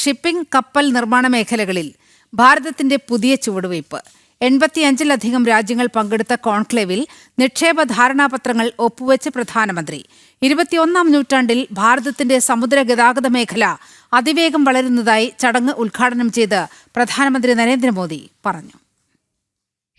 Shipping കപ്പൽ നിർമ്മാണ മേഖലകളിൽ ഭാരതത്തിന്റെ പുതിയ ചുവടുവയ്പ്. എൺപത്തിയഞ്ചിലധികം രാജ്യങ്ങൾ പങ്കെടുത്ത കോൺക്ലേവിൽ നിക്ഷേപ ധാരണാപത്രങ്ങൾ ഒപ്പുവെച്ച് പ്രധാനമന്ത്രി. ഇരുപത്തിയൊന്നാം നൂറ്റാണ്ടിൽ ഭാരതത്തിന്റെ സമുദ്ര ഗതാഗത മേഖല അതിവേഗം വളരുന്നതായി ചടങ്ങ് ഉദ്ഘാടനം ചെയ്ത് പ്രധാനമന്ത്രി നരേന്ദ്രമോദി പറഞ്ഞു.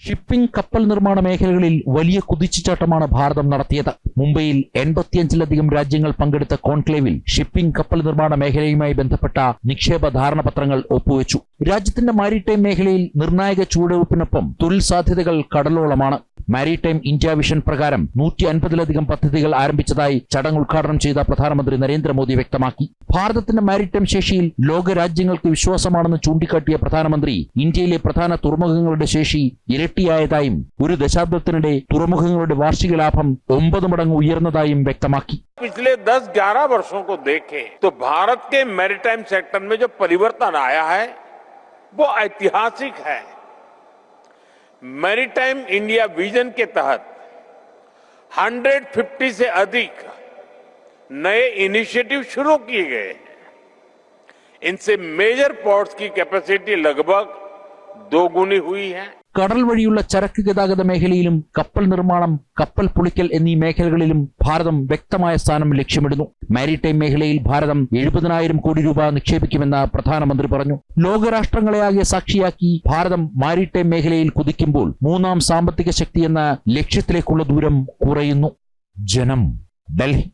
ഷിപ്പിംഗ് കപ്പൽ നിർമ്മാണ മേഖലകളിൽ വലിയ കുതിച്ചുചാട്ടമാണ് ഭാരതം നടത്തിയത്. മുംബൈയിൽ എൺപത്തിയഞ്ചിലധികം രാജ്യങ്ങൾ പങ്കെടുത്ത കോൺക്ലേവിൽ ഷിപ്പിംഗ് കപ്പൽ നിർമ്മാണ മേഖലയുമായി ബന്ധപ്പെട്ട നിക്ഷേപ ധാരണാപത്രങ്ങൾ ഒപ്പുവെച്ചു. രാജ്യത്തിന്റെ മാരിടൈം മേഖലയിൽ നിർണായക ചുവടുവയ്പ്പിനൊപ്പം തൊഴിൽ സാധ്യതകൾ കടലോളമാണ്. മാരിടൈം ഇന്ത്യ വിഷൻ പ്രകാരം നൂറ്റി അൻപതിലധികം പദ്ധതികൾ ആരംഭിച്ചതായി ചടങ്ങ് ഉദ്ഘാടനം ചെയ്ത പ്രധാനമന്ത്രി നരേന്ദ്രമോദി വ്യക്തമാക്കി ഭാരതത്തിന്റെ മാരിടൈം ശേഷിയിൽ ലോക രാജ്യങ്ങൾക്ക് വിശ്വാസമാണെന്ന് ചൂണ്ടിക്കാട്ടിയ പ്രധാനമന്ത്രി ഇന്ത്യയിലെ പ്രധാന തുറമുഖങ്ങളുടെ ശേഷി ഇരട്ടിയായതായും ഒരു ദശാബ്ദത്തിനിടെ തുറമുഖങ്ങളുടെ വാർഷിക ലാഭം ഒമ്പത് മടങ്ങ് ഉയർന്നതായും വ്യക്തമാക്കി पिछले 10-11 वर्षों को देखें तो भारत के मैरीटाइम सेक्टर में जो परिवर्तन आया है वो ऐतिहासिक है मैरीटाइम इंडिया विजन के तहत 150 से अधिक नए इनिशिएटिव शुरू किए गए हैं। इनसे मेजर पोर्ट्स की कैपेसिटी लगभग दोगुनी हुई है। കടൽ വഴിയുള്ള ചരക്ക് ഗതാഗത മേഖലയിലും കപ്പൽ നിർമ്മാണം കപ്പൽ പൊളിക്കൽ എന്നീ മേഖലകളിലും ഭാരതം വ്യക്തമായ സ്ഥാനം ലക്ഷ്യമിടുന്നു. മാരിടൈം മേഖലയിൽ ഭാരതം എഴുപതിനായിരം കോടി രൂപ നിക്ഷേപിക്കുമെന്ന് പ്രധാനമന്ത്രി പറഞ്ഞു. ലോകരാഷ്ട്രങ്ങളെയാകെ സാക്ഷിയാക്കി ഭാരതം മാരിടൈം മേഖലയിൽ കുതിക്കുമ്പോൾ മൂന്നാം സാമ്പത്തിക ശക്തി എന്ന ലക്ഷ്യത്തിലേക്കുള്ള ദൂരം കുറയുന്നു. ജനം ഡൽഹി.